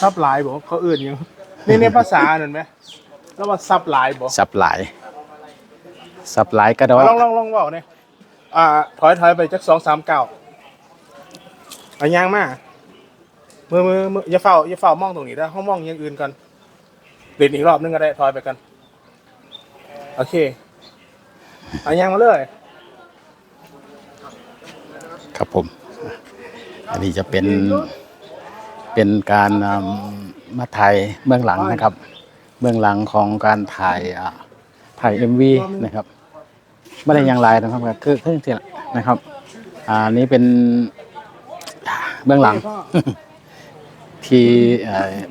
ซับหลายบอกเขาเอื่นหยังนี่ในภาษานั่นไหมแล้วว่าซับหลายบอกสับหลาย สับหลายก็ได้ลว่าองลองลองเว่าเนี่ยอ่า ถอยถอยไปจักสองสามเก้าเอายางมามือมือมืออย่าเฝ้าอย่าเฝ้ามองตรงนี้ได้ห้องมองอย่างอื่นกันเล่นอีกรอบนึงก็ได้ถอยไปกัน โอเคเอายางมาเลยครับผม อันนี้จะเป็น เป็นการมาถ่ายเบื้องหลังนะครับ เบื้องหลังของการถ่ายถ่ายเอ็มวีนะครับไม่ได้ยังไรนะครับคือเพิ่งเสร็จนะครับอ่านี้เป็นเบื้องหลัง ที่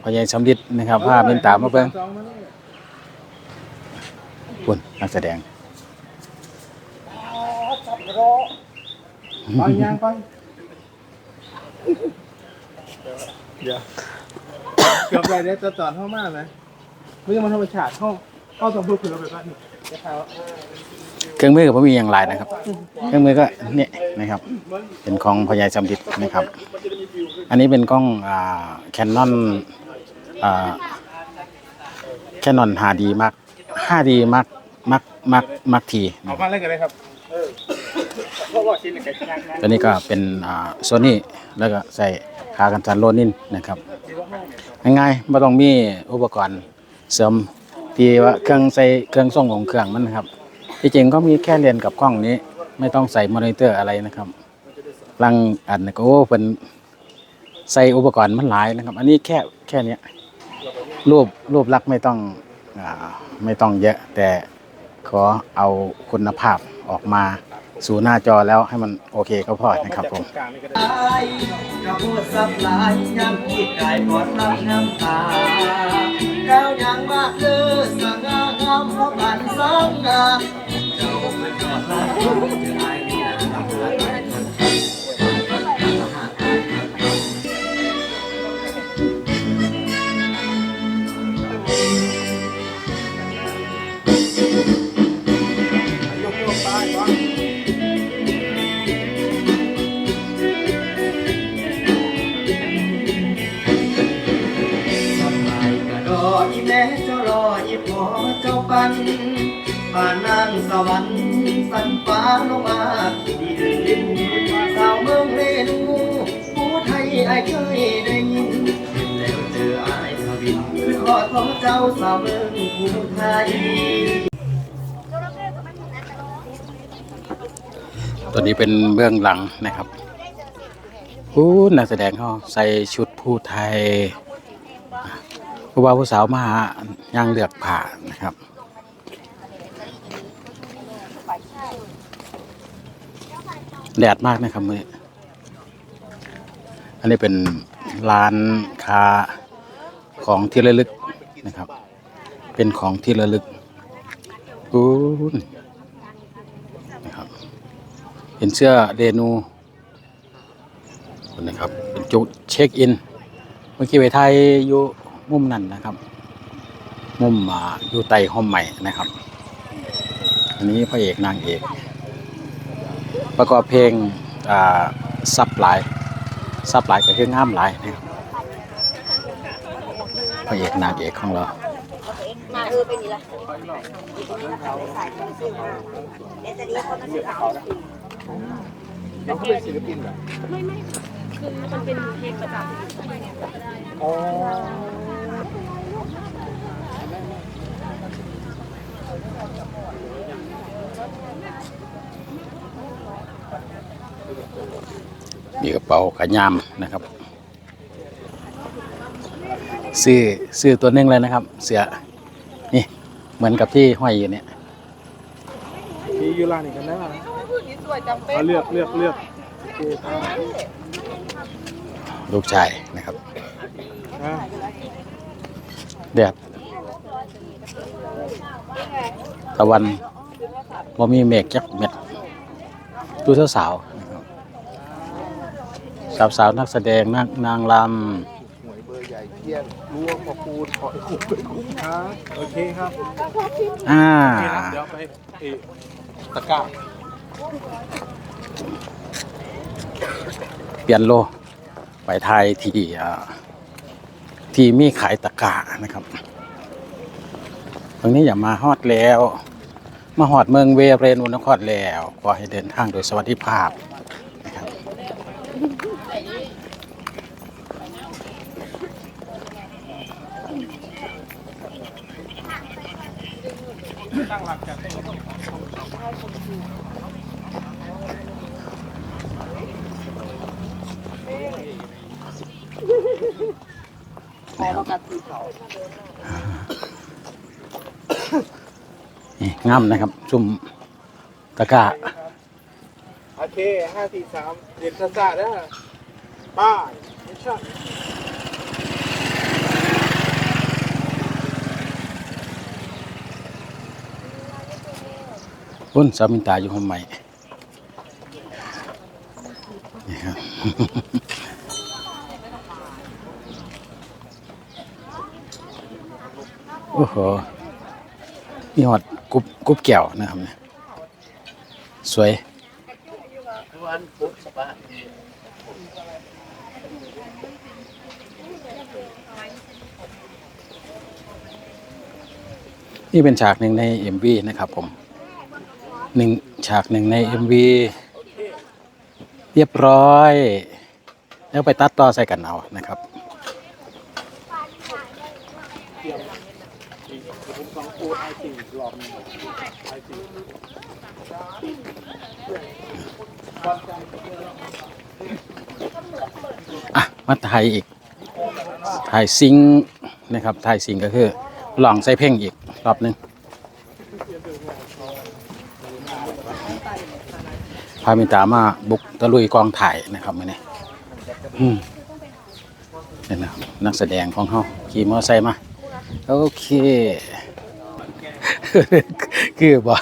พญายสำลิดนะครับภาพเป็นตามมาเบิ่งคุณนักแสดงเอายางไป เดี๋ยวเกือบไปได้จะจอดเข้ามาไหมไม่ใช่มันธรรมชาติห้องห้องต้องพูดถึงเราไปบ้านนี่นะครับเครื่องมือก็ไม่มีอย่างไรนะครับ เครื่องมือก็เนี่ยนะครับ เป็นของพญายสำลิดนะครับ อันนี้เป็นกล้องอ่าแคนนอนอ่าแคนนอน 5D Mark 5D Mark Mark Mark Mark T เอามาเล่นกันเลยครับเออเพราะว่าชิ้นหนึ่งแค่นั้น ตัวนี้ก็เป็นโซนี่แล้วก็ใส่ขากันสันโลนินนะครับง่ายๆไม่ต้องมีอุปกรณ์เสริมที่ว่าเครื่องใส่เครื่องส่งของเครื่องมันนะครับที่จริงก็มีแค่เรียนกับกล้องนี้ ไม่ต้องใส่มอนิเตอร์อะไรนะครับลังอันก็เป็นใส่อุปกรณ์มันหลายนะครับ อันนี้แค่แค่เนี้ยรูปรูปลักษณ์ไม่ต้องอไม่ต้องเยอะ แต่ขอเอาคุณภาพออกมา สู่หน้าจอแล้วให้มันโอเคก็พอนะครับผมก็พูดสับลายยังคิดกายกอดรับน้ำตาก้วยังมาคือสง่างามพบกันสังกาเจ้าเป็นยอดรัก รออีแม่เจ้ารออีพอเจ้าปันป่านางสวรรค์สันฟ้าลงมาดินดินสาวเมืองเรนูผู้ไทยไอเคยได้ยินเห็นแล้วเจออายทวินคือขอของเจ้าสาวเมืองผู้ไทยตัวนี้เป็นเบื้องหลังนะครับผู้นักแสดงเขาใส่ชุดผู้ไทย ผู้บ่าวผู้สาวมาย่างเลือกผ่านะครับแดดมากนะครับมืออันนี้เป็นร้านค้าของที่ระลึกนะครับ เป็นของที่ระลึกอู้นะครับเป็นเสื้อเดนูนะครับเป็นจุดเช็คอิน เมื่อกี้ไปไทยอยู่ มุมนั้นนะครับ มุมอ่าอยู่ใต้ห้องใหม่นะครับ อันนี้พระเอกนางเอก ประกอบเพลงอ่าซับหลายซับหลายก็คืองามหลายนะครับพระเอกนางเอกของเรามาเออเป็นนี่ละเดี๋ยวจะเรียกคนมาซื้อเอายังเขาเป็นศิลปินเหรอไม่ไม่คือมันเป็นเพลงประจำอ๋อ มีกระเป๋ากระยามนะครับซื้อซื้อตัวหนึงเลยนะครับ เสือนี่เหมือนกับที่ห้อยอยู่เนี่ยมียูรานี่กันได้เอาเลือกเลือกเลือกโอเคครับลูกชายนะครับอ่าแดดตะวันว่ามีเมฆจักเม็ดดูสาวๆ นะครับสาวๆนักแสดงนักนางรหวยเบอร์ใหญ่เที่ยงล้วงพอคูณขอไอ้คุ้มไปคุ้มครับโอเคครับำอ่าโอเคนะเดี๋ยวไปเออตะกร้าเปลี่ยนโล ไปไทยที่อ่าที่มีขายตะกร้านะครับตรงนี้อย่ามาฮอดแล้ว มาฮอดเมืองเวเรนูนครแล้ว ขอให้เดินทางโดยสวัสดิภาพนะครับ นี่งามนะครับชุ่มตะก้าโอเคห้าสี่สามเรียนซาซาเด้อป้ายไม่ใช่ พุ่นสามินตาอยู่ห้องใหม่นี่ครับโอ้โหมีหอดกุบกุบแก้วนะครับเนี่ยสวยนี่เป็นฉากหนึ่งใน MV นะครับผม หนึ่งฉากหนึ่งใน MV เรียบร้อย แล้วไปตัดต่อใส่กันเอานะครับอะมาถ่ายอีก ถ่ายซิงค์นะครับ ถ่ายซิงค์ก็คือลองใส่เพ่งอีกรอบหนึง พามินตามาบุกตะลุยกองถ่ายนะครับมื่อนี้อืมนี่นะนักแสดงของเขาขี่มอเตอร์ไซค์มาโอเค คือบ่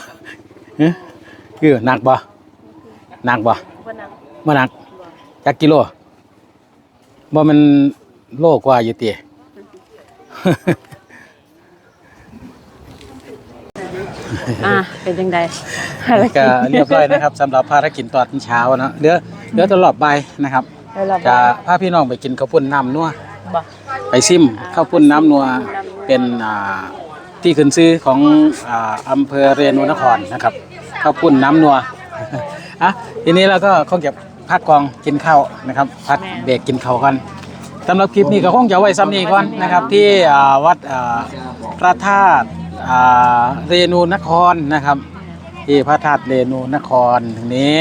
ฮะคือหนักบ่หนักบ่วันนั้นบ่หนักจักกิโลบ่มันโลกว่าอยู่ติ อะเป็นยังไงก็เรียบร้อยนะครับสำหรับภารกิจตอนเช้าเนอะเดี๋ยวเดี๋ยวตลอดไปนะครับจะพาพี่น้องไปกินข้าวปุ้นน้ำนัวบ่ไปซิมข้าวปุ้นน้ำนัวเป็นอ่าที่ขึ้นชื่อของอ่าอำเภอเรนูนครนะครับข้าวปุ้นน้ำนัวอะทีนี้เราก็คงจะพักกองกินข้าวนะครับพักเบรกกินข้าวกันสำหรับคลิปนี้ก็คงจะไว้ซ้ำนี้ก่อนนะครับ ที่อ่าวัดอ่าพระธาตุอ่า เรนูนครนะครับ ที่พระธาตุเรนูนครตรงนี้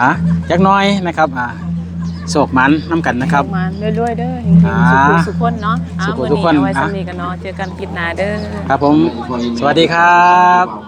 อะจักหน้อยนะครับอ่าโศกมันน้ำกันนะครับมาเรื่อยๆเด้อจริงอ่าๆสุขสุขคนเนาะอะสุขุวันทุกนี้คนเอาไว้อะสำนีกันเนาะเจอกันคลิปหน้าเด้อครับผม สวัสดีครับขอบคุณ